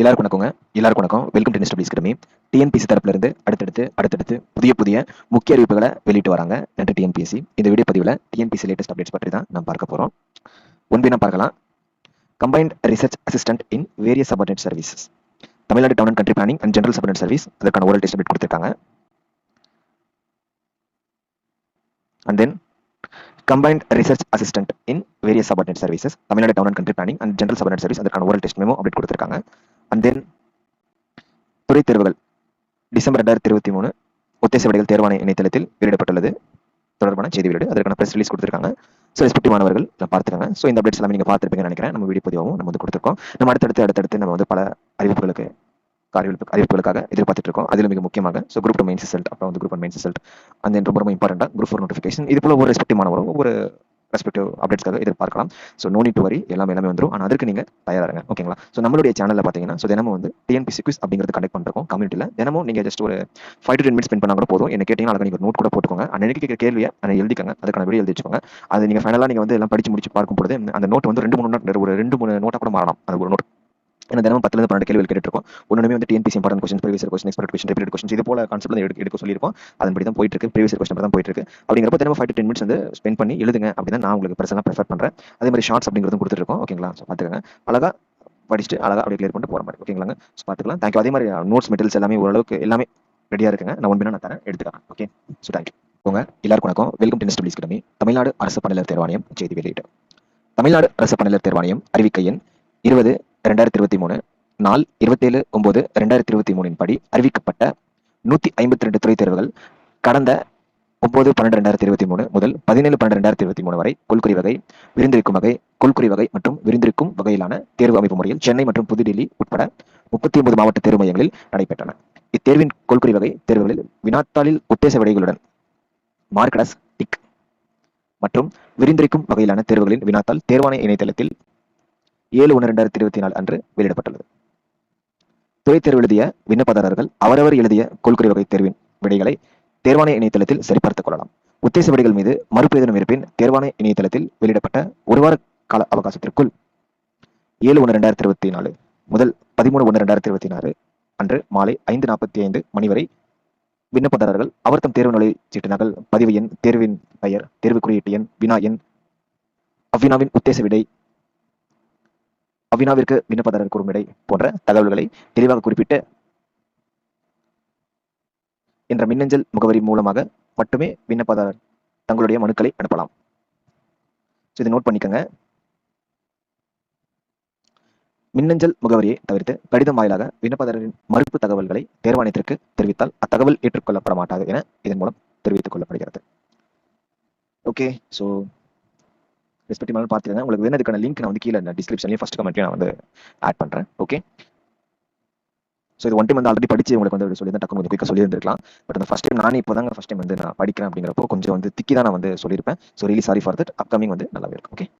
எல்லாருக்கும் வணக்கங்க. எல்லாருக்கும் வணக்கம். வெல்கம் டு நெஸ்ட் கிரமி டிஎன்பிசி தரப்புல இருந்து அடுத்தடுத்து அடுத்தடுத்து புதிய புதிய முக்கிய அறிவிப்புகளை வெளியிட்டு வராங்க நன்றி டிஎன்பிசி இந்த வீடியோ பதிவில் டிஎன்பிசி லேட்டஸ்ட் அப்டேட்ஸ் பற்றி தான் நம்ம பார்க்க போறோம். ஒன்பினா பார்க்கலாம். Combined research assistant in various subordinate services Tamil Nadu town and country planning and general subordinate service அதற்கான ஓரல் டெஸ்ட் அப்டேட் கொடுத்துருக்காங்க. And then combined research assistant in various subordinate services Tamil Nadu town and country planning and general subordinate service அதற்கான oral test memo update கொடுத்துருக்காங்க. And then துறை தேர்வுகள். December ரெண்டாயிரத்தி இருபத்தி மூணு ஒத்தேச விடைகள் தேர்வாணை இணையதளத்தில் வெளியிடப்பட்டுள்ளது. தொடர்பான செய்தி வெளியீடு. அதற்கான ப்ரெஸ் ரிலீஸ் கொடுத்துருக்காங்க. ஸோ ரெஸ்பெக்டிவ் மாணவர்கள் நான் பார்த்துருக்காங்க. ஸோ இந்த அப்டேட்ஸ் எல்லாமே நீங்கள் பார்த்துருப்பீங்கன்னு நினைக்கிறேன். நம்ம வீடியோ பதிவாகவும் நம்ம வந்து கொடுத்துருக்கோம். நம்ம அடுத்தடுத்து அடுத்தடுத்து நம்ம வந்து பல அறிவிப்புகளுக்கு அறிவிப்பு அறிவிப்புகளுக்காக எதிர்பார்த்துட்டு இருக்கோம். அதில் மிக முக்கியமாக so group two main result அப்புறம் வந்து குரூப் ஒன் மெயின் ரிசல்ட் அந்த ரொம்ப ரொம்ப இம்பார்ட்டண்டாக குரூப் ஃபோர் நோட்டிஃபிகேஷன் இது போல ஒரு ரெஸ்பெக்டிவ் மாணவரும் ஒரு ரெஸ்பெக்டிவ் அப்டேட்ஸ்க்காக எதிர்பார்க்கலாம். ஸோ நோ நீட் வரி எல்லாமே எல்லாமே வந்துடும் ஆனால் அதுக்கு நீங்கள் தயாராக ஓகேங்களா ஸோ நம்மளுடைய சேனலில் பார்த்தீங்கன்னா ஸோ தினமும் வந்து டிஎன்பிசி குவிஸ் அப்படிங்கிறது கண்டக்ட் பண்ணுறோம் கம்யூனிட்டியில் தினமும் நீங்கள் ஜஸ்ட் ஒரு five to ten minutes spend பண்ணால் கூட போதும். என்ன கேட்டிங்கன்னா அதுக்கு நீங்கள் நோட் கூட போட்டுக்கோங்க. அன்னைக்கு கேட்க கேள்வியை அதை எழுதிக்கங்க. அதுக்கான வீடியோ எழுதி வச்சுக்கோங்க. அது நீங்கள் ஃபைனலாக நீங்கள் வந்து எல்லாம் படிச்சு முடிச்சு பார்க்கும் பொழுது அந்த நோட் வந்து ரெண்டு மூணு நோட் ஒரு ரெண்டு மூணு நோட்டாக கூட மாறலாம். அது ஒரு நோட் ஏன்னா தினமும் பத்துலேருந்து பன்னெண்டு கேள்வி கேட்டுருக்கோம் ஒன்றுமே வந்து TNPSC important question previous question expert question repeat question இது போல கான்செப்ட் எடுக்க எடுக்க சொல்லியிருக்கோம். அதன்படி தான் போயிட்டு இருக்கு ப்ரீவியஸ் கொஸ்டின் தான் போயிட்டு இருக்கு அப்படிங்கிறப்ப தினமும் ஃபைவ் டு டென் மினிட்ஸ் வந்து ஸ்பெண்ட் பண்ணி எழுதுங்க. அப்படின்னு நான் உங்களுக்கு பர்சனலாக ப்ரிஃபர் பண்ணுறேன் அதே மாதிரி ஷார்ட்ஸ் அப்படிங்கிறதும் கொடுத்துருக்கோம் ஓகேங்களா ஸோ பார்த்துக்கங்க. அழகா படிச்சுட்டு அழகா அப்படியே கிளியர் பண்ணிட்டு போகிற மாதிரி. ஓகேங்களா ஸோ பார்த்துக்கலாம். தேங்க்யூ அதே மாதிரி uh, நோட்ஸ் மெட்டல்ஸ் எல்லாமே ஓரளவுக்கு எல்லாமே ரெடியாக இருக்குங்க. நான் ஒன்பினா நான் தரேன். எடுத்துக்கலாம். ஓகே ஸோ தேங்க்யூ உங்க எல்லாருக்கும் வணக்கம். Welcome to Nest academy Tamil Nadu அரசு பணியாளர் தேர்வாணையம் செய்தி வெளியீடு. தமிழ்நாடு அரசு பணியாளர் தேர்வாணையம் அறிவிக்கை எண் இருபது ரெண்டாயிரத்தி இருபத்தி மூணு நாள் இருபத்தேழு ஒன்பது ரெண்டாயிரத்தி இருபத்தி மூணின் படி அறிவிக்கப்பட்ட நூத்தி ஐம்பத்தி ரெண்டு துறை தேர்வுகள் கடந்த ஒன்பது பன்னெண்டு ரெண்டாயிரத்தி இருபத்தி மூணு முதல் பதினேழு பன்னெண்டு ரெண்டாயிரத்தி இருபத்தி மூணு வரை கொள்குறி வகை விருந்திருக்கும் வகை கொள்குறி வகை மற்றும் விருந்திருக்கும் வகையிலான தேர்வு அமைப்பு முறையில் சென்னை மற்றும் புதுடில்லி உட்பட முப்பத்தி ஒன்பது மாவட்ட தேர்வு மையங்களில் நடைபெற்றன. இத்தேர்வின் கொள்குறி வகை தேர்வுகளில் வினாத்தாளில் உத்தேச விடைகளுடன் மார்க்கடஸ் டிக் மற்றும் விருந்திருக்கும் வகையிலான தேர்வுகளின் வினாத்தால் தேர்வாணை இணையதளத்தில் ஏழு ஒன்று ரெண்டாயிரத்தி இருபத்தி நாலு அன்று வெளியிடப்பட்டுள்ளது. துறைத் தேர்வு எழுதிய விண்ணப்பதாரர்கள் அவரவர் எழுதிய கொள்குறி வகை தேர்வின் விடைகளை தேர்வாணைய இணையதளத்தில் சரிபார்த்துக் கொள்ளலாம். உத்தேச விடைகள் மீது மறுப்பு இருப்பின் தேர்வாணைய இணையதளத்தில் வெளியிடப்பட்ட ஒரு வார கால அவகாசத்திற்குள் ஏழு ஒன்று ரெண்டாயிரத்தி இருபத்தி நாலு முதல் பதிமூணு ஒன்று ரெண்டாயிரத்தி இருபத்தி நாலு அன்று மாலை ஐந்து நாற்பத்தி ஐந்து மணி வரை விண்ணப்பதாரர்கள் அவர் தம் தேர்வு நிலை சீட்டு நகல் பதிவு எண் தேர்வின் பெயர் தேர்வு குறியீட்டு எண் வினா எண் அவ்வினாவின் உத்தேச விடை அவினாவிற்கு விண்ணப்பதாரர் கூறும் விடை போன்ற தகவல்களை தெளிவாக குறிப்பிட்டு என்ற மின்னஞ்சல் முகவரி மூலமாக மட்டுமே விண்ணப்பதாரர் தங்களுடைய மனுக்களை அனுப்பலாம். ஸோ இதை நோட் பண்ணிக்கங்க. மின்னஞ்சல் முகவரியை தவிர்த்து கடிதம் வாயிலாக விண்ணப்பதாரரின் மறுப்பு தகவல்களை தேர்வாணையத்திற்கு தெரிவித்தால் அத்தகவல் ஏற்றுக்கொள்ளப்பட மாட்டாது என இதன் மூலம் தெரிவித்துக் கொள்ளப்படுகிறது. ஓகே ஸோ ரெஸ்பெக்டிவ் பார்த்துருங்க உங்களுக்கு வேணும் லிங்க் நான் வந்து கீழே டிஸ்கிரிப்ஷன்லேயும் ஃபஸ்ட் கமெண்ட்லையும் நான் வந்து ஆட் பண்ணுறேன் ஓகே ஸோ இது ஒன் டைம் வந்து ஆல்ரெடி படிச்சு உங்களுக்கு வந்து சொல்லி டக்கு கொஞ்சம் குயிக்காக சொல்லியிருந்திருக்கலாம். பட் அந்த ஃபஸ்ட் டைம் நானே இப்போ தாங்க ஃபஸ்ட் டைம் வந்து நான் படிக்கிறேன் அப்படிங்கிறப்போ கொஞ்சம் வந்து திக்கி தான் நான் வந்து சொல்லியிருப்பேன். So really sorry for that upcoming வந்து நல்லாவே இருக்கும். ஓகே